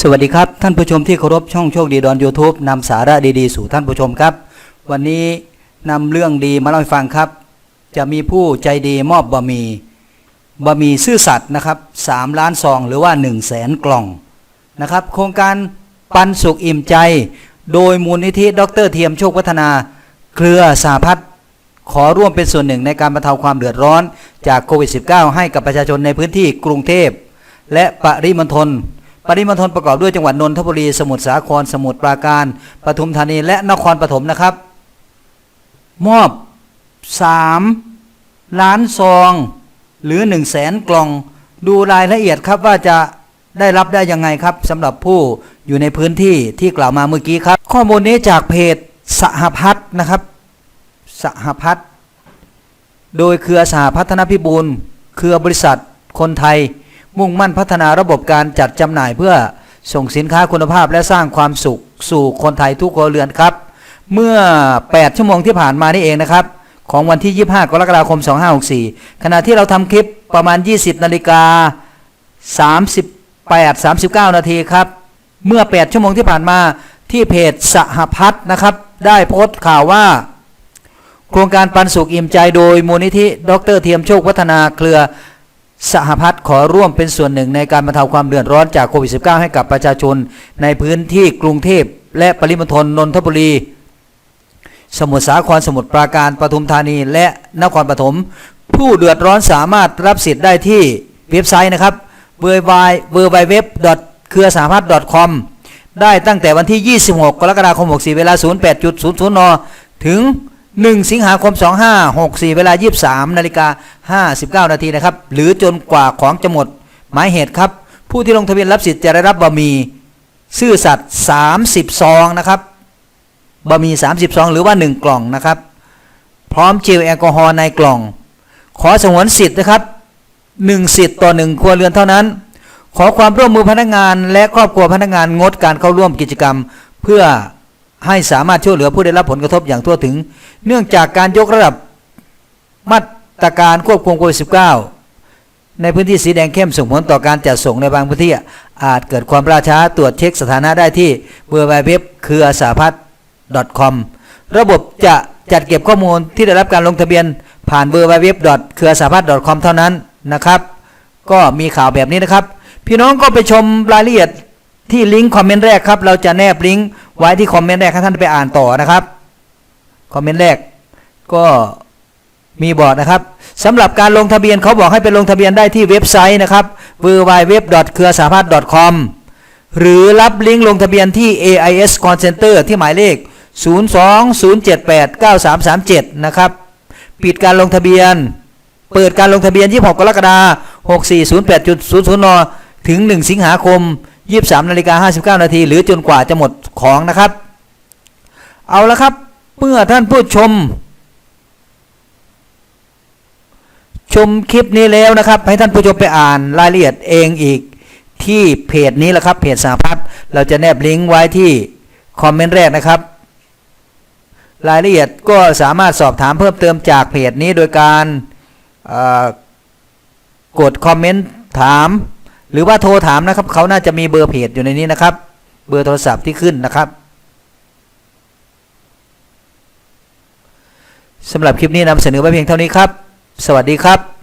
สวัสดีครับ ท่านผู้ชมที่เคารพช่องโชคดีดอน YouTube นำสาระดีๆ สู่ท่านผู้ชมครับ วันนี้นำเรื่องดีมาเล่าให้ฟังครับ จะมีผู้ใจดีมอบบะหมี่บะหมี่ซื่อสัตย์นะครับ3ล้านซองหรือว่า 1 0 0 0 0แสนกล่องนะครับ โครงการปันสุขอิ่มใจ โดยมูลนิธิดรเทียมโชคพัฒนา เครือสาพัฒน์ขอร่วมเป็นส่วนหนึ่งในการบรรเทาความเดือดร้อนจากโควิด -19 ให้กับประชาชนในพื้นที่กรุงเทพและปริมณฑล ปริมณฑลประกอบด้วยจังหวัดนนทบุรี สมุทรสาคร สมุทรปราการ ปทุมธานี และนครปฐมนะครับ มอบ 3 ล้านซอง หรือ 1 0 0 0 0แสนกล่อง ดูรายละเอียดครับว่าจะได้รับได้ยังไงครับสำหรับผู้อยู่ในพื้นที่ที่กล่าวมาเมื่อกี้ครับ ข้อมูลนี้จากเพจสหพัฒนะครับ สหพัฒโดยเครือสหพัฒนพิบูลเครือบริษัทคนไทย มุ่งมั่นพัฒนาระบบการจัดจำหน่ายเพื่อส่งสินค้าคุณภาพและสร้างความสุขสู่คนไทยทุกครัวเรือนครับ เมื่อ 8 ชั่วโมงที่ผ่านมานี่เองนะครับ ของวันที่ 25 กรกฎาคม 2564 ขณะที่เราทำคลิปประมาณ 20 นาฬิกา 38 39 นาทีครับ เมื่อ 8 ชั่วโมงที่ผ่านมาที่เพจสหพัฒนะครับ ได้โพสต์ข่าวว่า โครงการปันสุขอิ่มใจโดยมูลนิธิ ดรเทียมโชคพัฒนาเครือ สหพัฒน์ขอร่วมเป็นส่วนหนึ่งในการบรรเทาความเดือดร้อนจากโควิด -19 ให้กับประชาชน ในพื้นที่กรุงเทพและปริมณฑลนนทบุรี สมุทรสาครสมุทรปราการปทุมธานีและนครปฐมผู้เดือดร้อนสามารถรับสิทธิ์ได้ที่เว็บไซต์นะครับ w w w เครือสหพัฒน์ .com ได้ตั้งแต่วันที่ 26 กรกฎาคม 64 เวลา 08.00 น ถึง 1 สิงหาคม 2564 เวลา 23 นาฬิกา 59 นาทีนะครับ หรือจนกว่าของจะหมด หมายเหตุครับ ผู้ที่ลงทะเบียนรับสิทธิ์จะได้รับบะหมี่ซื่อสัตย์30 ซองนะครับบะหมี่ 30 ซอง หรือว่า 1 กล่องนะครับ พร้อมเจลแอลกอฮอล์ในกล่อง ขอสงวนสิทธิ์นะครับ 1 สิทธิ์ต่อ 1 ครัวเรือนเท่านั้น ขอความร่วมมือพนักงานและครอบครัวพนักงานงดการเข้าร่วมกิจกรรม เพื่อ ให้สามารถช่วยเหลือผู้ได้รับผลกระทบอย่างทั่วถึง เนื่องจากการยกระดับมาตรการควบคุมโควิด -19 ในพื้นที่สีแดงเข้มส่งผลต่อการจัดส่งในบางพื้นที่ อาจเกิดความล่าช้าตรวจเช็คสถานะได้ที่ w w w เว็บคืออาสาพัฒน์ .com ระบบจะจัดเก็บข้อมูลที่ได้รับการลงทะเบียน ผ่าน w w w เว็บคืออาสาพัฒน์ .com เท่านั้นนะครับ ก็มีข่าวแบบนี้นะครับ พี่น้องก็ไปชมรายละเอียด ที่ลิงก์คอมเมนต์แรกครับ เราจะแนบลิงก์ไว้ที่คอมเมนต์แรกให้ท่านไปอ่านต่อนะครับคอมเมนต์แรกก็มีบอกนะครับสำหรับการลงทะเบียนเขาบอกให้ไปลงทะเบียนได้ที่เว็บไซต์นะครับ w w w เครือสาพัฒน์ .com หรือรับลิงก์ลงทะเบียนที่ AIS Call Center ที่หมายเลข 020789337 นะครับ ปิดการลงทะเบียน เปิดการลงทะเบียน 26 กรกฎาคม 6408.00นถึง 1 สิงหาคม 23นาฬิกา59นาทีหรือจนกว่าจะหมดของนะครับ เอาละครับเมื่อท่านผู้ชม ชมคลิปนี้แล้วนะครับ ให้ท่านผู้ชมไปอ่านรายละเอียดเองอีกที่เพจนี้แหละครับเพจสาพัฒน์เราจะแนบลิงก์ไว้ที่คอมเมนต์แรกนะครับ รายละเอียดก็สามารถสอบถามเพิ่มเติมจากเพจนี้โดยการกดคอมเมนต์ถาม หรือว่าโทรถามนะครับ เขาน่าจะมีเบอร์เพจอยู่ในนี้นะครับ เบอร์โทรศัพท์ที่ขึ้นนะครับสำหรับคลิปนี้นำเสนอไว้เพียงเท่านี้ครับ สวัสดีครับ